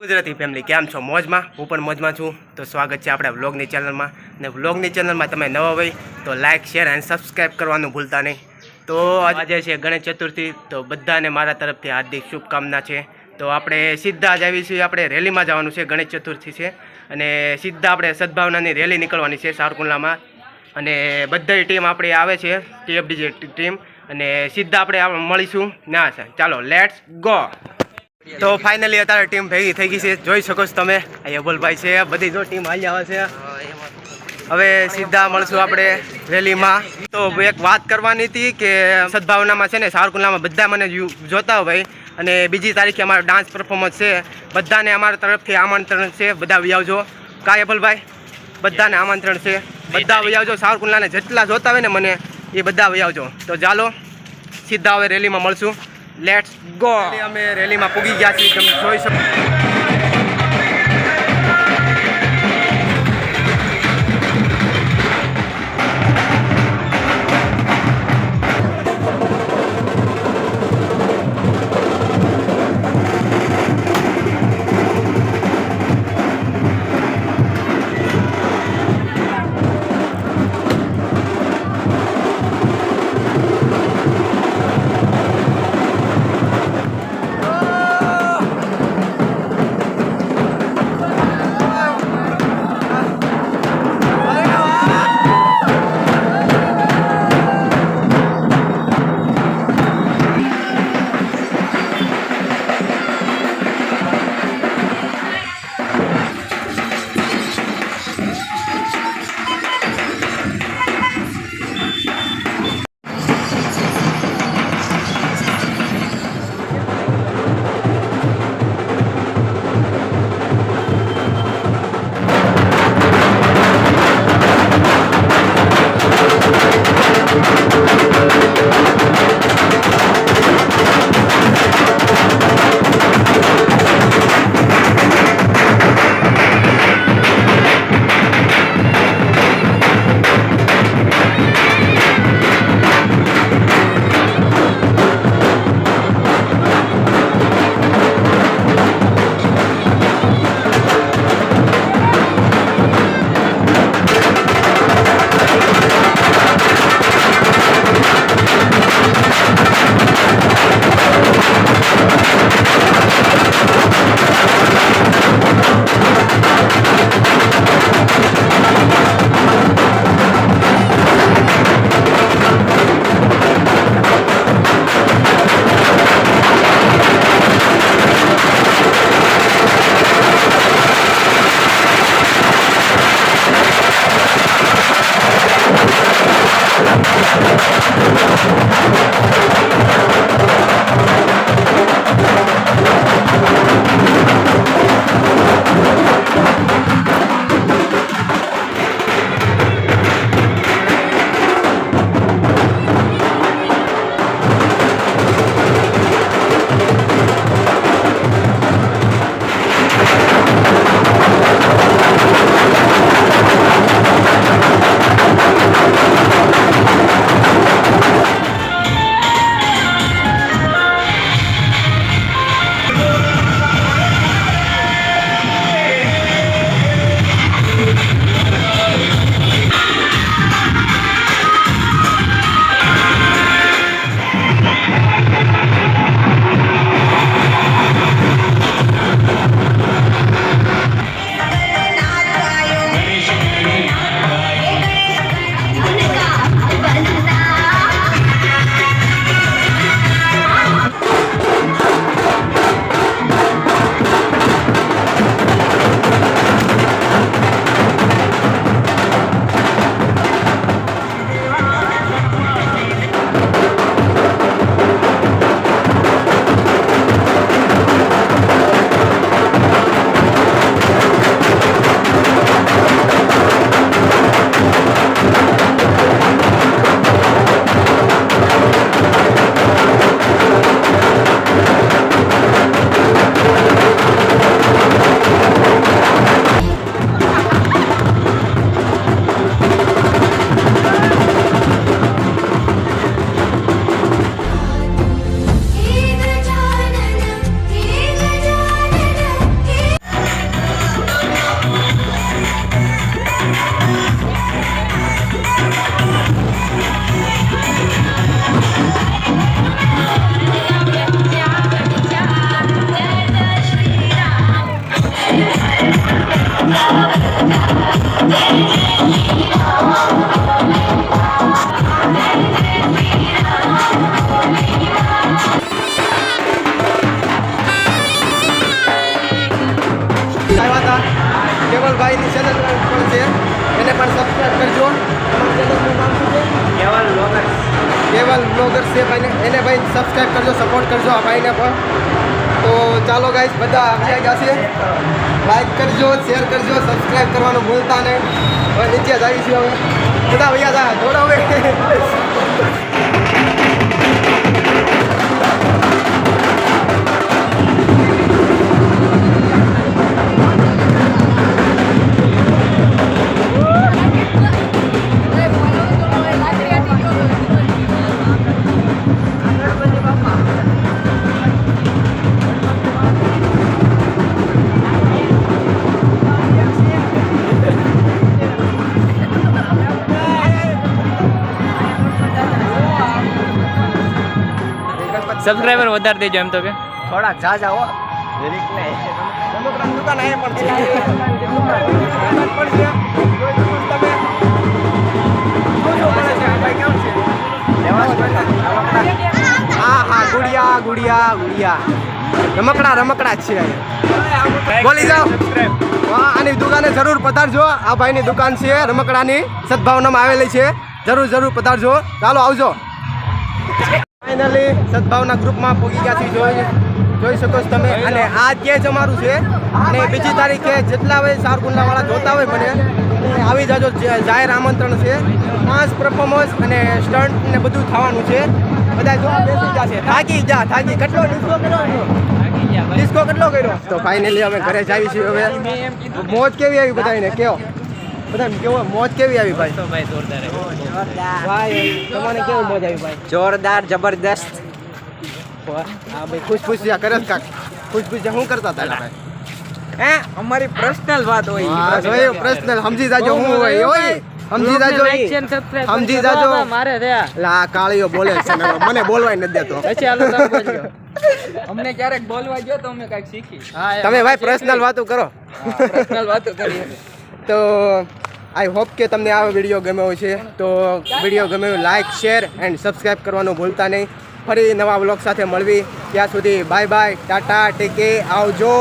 Gujarati family કેમ છો? મોજમાં? હું પણ મોજમાં છું. તો સ્વાગત છે આપણા વ્લોગની ચેનલમાં ને વ્લોગની ચેનલમાં તમે નવા હોય, તો લાઇક શેર અને સબસ્ક્રાઈબ કરવાનું ભૂલતા નહીં. તો આજે છે ગણેશ ચતુર્થી, તો બધાને મારા તરફથી હાર્દિક શુભકામના છે. તો આપણે સીધા જ આવીશું, આપણે રેલીમાં જવાનું છે, ગણેશ ચતુર્થી છે. અને સીધા આપણે સદભાવનાની રેલી નીકળવાની છે સારકુંડલામાં અને બધી ટીમ આપણી આવે છે ટીએફડી ટીમ. અને સીધા આપણે મળીશું. ના સર. ચાલો લેટ્સ ગો તો ફાઇનલી અત્યારે ટીમ ભેગી થઈ ગઈ છે. જોઈ શકો છો તમે. અહીંયા યબલભાઈ છે બધી જો ટીમ આવી આવે છે. હવે સીધા મળશું આપણે રેલીમાં. તો એક વાત કરવાની હતી કે સદભાવનામાં છે ને સારકુંડલામાં બધા મને જોતા હોય અને બીજી તારીખે અમારો ડાન્સ પરફોર્મન્સ છે. બધાને અમારા તરફથી આમંત્રણ છે. બધા આવી આવજો કાંઈ યબલભાઈ? બધાને આમંત્રણ છે. બધા આવી આવજો સાવરકુંડલાને જેટલા જોતા હોય ને મને એ બધા આવી આવજો તો ચાલો સીધા હવે રેલીમાં મળશું. લેટ્સ ગો અમે રેલીમાં પૂગી ગયા છીએ. તમે જોઈ શકો. કેવલભાઈની ચેનલ પણ છે. એને પણ સબસ્ક્રાઈબ કરજો. કેવલ લોકલ કેવલ બ્લોગર છે ભાઈને. એને ભાઈ સબસ્ક્રાઈબ કરજો સપોર્ટ કરજો આ ભાઈને પણ. તો ચાલો ગાઈશ બધા આવી ગયા છે. લાઈક કરજો શેર કરજો સબસ્ક્રાઈબ કરવાનું ભૂલતા ને નીચે જ આવી છીએ હવે. બધા ભૈયા હતા જોડો સબસ્ક્રાઈબર વધારે દેજો એમ તો કે. થોડાક જા જાઓ? હા હા ગુડિયા ગુડિયા ગુડિયા. રમકડા રમકડા જ છે બોલી જાઓ. હા, આની દુકાને જરૂર પધારજો. આ ભાઈની દુકાન છે, રમકડાની. સદભાવનામાં આવેલી છે. જરૂર જરૂર પધારજો. ચાલો, આવજો. ફાઇનલી સદભાવના ગ્રુપમાં પહોંચી ગયા છીએ. જોઈ જોઈ શકો છો તમે. અને આ જે જ અમારું છે અને બીજી તારીખે જેટલા હોય સારકુંડલાવાળા જોતા હોય મને આવી જાજો જાહેર આમંત્રણ છે. પાંચ પરફોર્મન્સ અને સ્ટન્ટ ને બધું થવાનું છે. બધા જોવા બેસી જશે થાકી જા થાકી. કેટલો ડિસ્કો કર્યો? ડિસ્કો કેટલો કર્યો? તો ફાઇનલી અમે ઘરે જ આવી છીએ હવે. મોજ કેવી આવી બધાને કેવો બધાને કેવો મોજ કેવી આવી ભાઈ? ભાઈ જોરદાર ભાઈ તમને કેવી મોજ આવી ભાઈ? જોરદાર જબરદસ્ત. હા ભાઈ ખુશ ખુશ જ્યાં કરે કાક. ખુશ ખુશ શું કરતા હતા ભાઈ? હે અમારી પર્સનલ વાત હા જોયું પર્સનલ સમજી જાજો હું હોય ઓય. સમજી જાજો સમજી જાજો. મારે થયા લા કાળીઓ બોલે છે મને બોલવાય નથી દેતો. પછી હાલો તમે અમને ક્યારેક બોલવા ગયો તો અમે કંઈક શીખી. તમે ભાઈ પર્સનલ વાતો કરો. પર્સનલ વાતો કરીએ. તો આઈ હોપ કે તમને આ વીડિયો ગમ્યો છે તો વીડિયો ગમ્યો લાઇક શેર એન્ડ સબસ્ક્રાઈબ કરવાનું ભૂલતા નહીં. ફરી નવા બ્લોગ સાથે મળવી. ત્યાં સુધી બાય બાય ટાટા ટેકે આવજો.